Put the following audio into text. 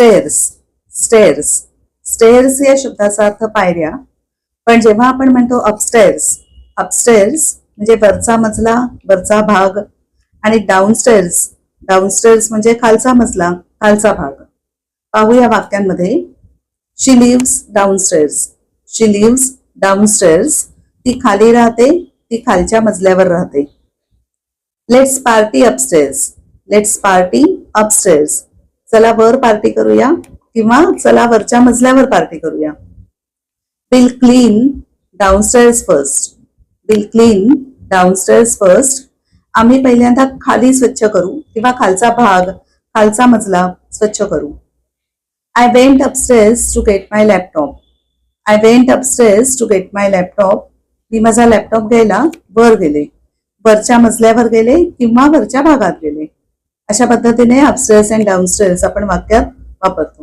Stairs stairs stairs या शब्दाचा अर्थ पायऱ्या. पण जेव्हा आपण म्हणतो अपस्टेअर्स अपस्टेअर्स म्हणजे वरचा मजला वरचा भाग आणि डाऊनस्टेअर्स डाऊनस्टेअर्स म्हणजे खालचा मजला खालचा भाग. पाहूया वाक्यांमध्ये. शी लिव्स डाऊनस्टेअर्स शी लिव्स डाऊनस्टेअर्स ती खाली राहते ती खालच्या मजल्यावर राहते. Let's party upstairs let's party upstairs चला वर पार्टी करूया किंवा चला वरच्या मजल्यावर पार्टी करूया. We'll clean downstairs first we'll clean downstairs first आम्ही पहिल्यांदा खाली स्वच्छ करू किंवा खालचा भाग खालचा मजला स्वच्छ करू. I went upstairs to get my laptop I went upstairs to get my laptop मी माझा लॅपटॉप घ्यायला वर गेले. वरच्या मजल्यावर गेले किंवा वरच्या भागात गेले. अशा पद्धतीने अपस्टर्स अँड डाऊनस्टेअर्स आपण वाक्यात वापरतो.